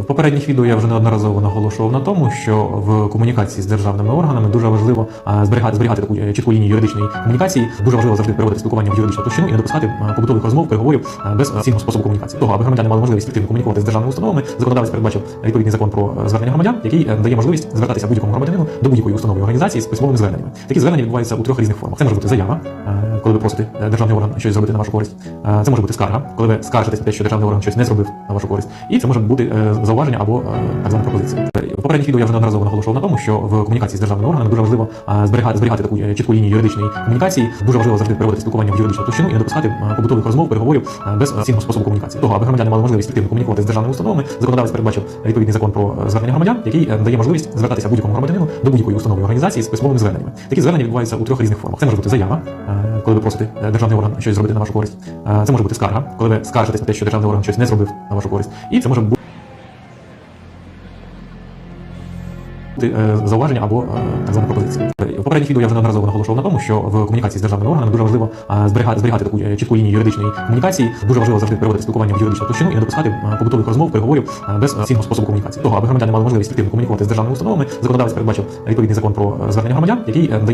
В попередніх відео я вже неодноразово наголошував на тому, що в комунікації з державними органами дуже важливо зберігати, зберігати таку е, чітку лінію юридичної комунікації. Дуже важливо завжди переводити спілкування в юридичну площину і не допускати побутових розмов, переговорів без офіційного способу комунікації. Того, аби громадяни мали можливість ефективно комунікувати з державними установами, законодавець передбачив відповідний закон про е, звернення громадян, який е, дає можливість звертатися будь-якому громадянину до будь-якої установи організації з письмовими зверненнями. Такі звернення відбуваються у трьох різних формах. Це може бути заява, е, коли ви просите е, державний орган щось зробити на вашу користь. Е, Це може бути скарга, коли ви скаржитесь на те, що державний орган щось не зробив на вашу користь. І це може бути е, зауваження або е, так звана пропозиція. В попередніх відео я вже неодноразово наголошував на тому, що в комунікації з державними органами дуже важливо а, зберігати, зберігати таку е, чітку лінію юридичної комунікації. Дуже важливо завжди переводити спілкування в юридичну площину і не допускати побутових розмов, переговорів без офіційного способу комунікації. Того, аби громадяни мали можливість ефективно комунікувати з державними установами, законодавець передбачив відповідний закон про е, звернення громадян, який е, дає можливість звертатися будь-якому громадянину до будь-якої установи організації з письмовими зверненнями. Такі звернення відбуваються у трьох різних формах. Це може бути заява, е, коли ви просите е, державний орган щось зробити на вашу користь. Е, Це може бути скарга, коли ви скаржитесь на те, що державний орган щось не зробив на вашу користь. І це може бути зауваження або е, так звана пропозиція. В попередніх відео я вже неодноразово наголошував на тому, що в комунікації з державними органами дуже важливо зберігати, зберігати таку е, чітку лінію юридичної комунікації. Дуже важливо завжди переводити спілкування в юридичну площину і не допускати побутових розмов, переговорів без цінного способу комунікації. Того, аби громадяни мали можливість ефективно комунікувати з державними установами, законодавець передбачив відповідний закон про е, звернення громадян, який е, дає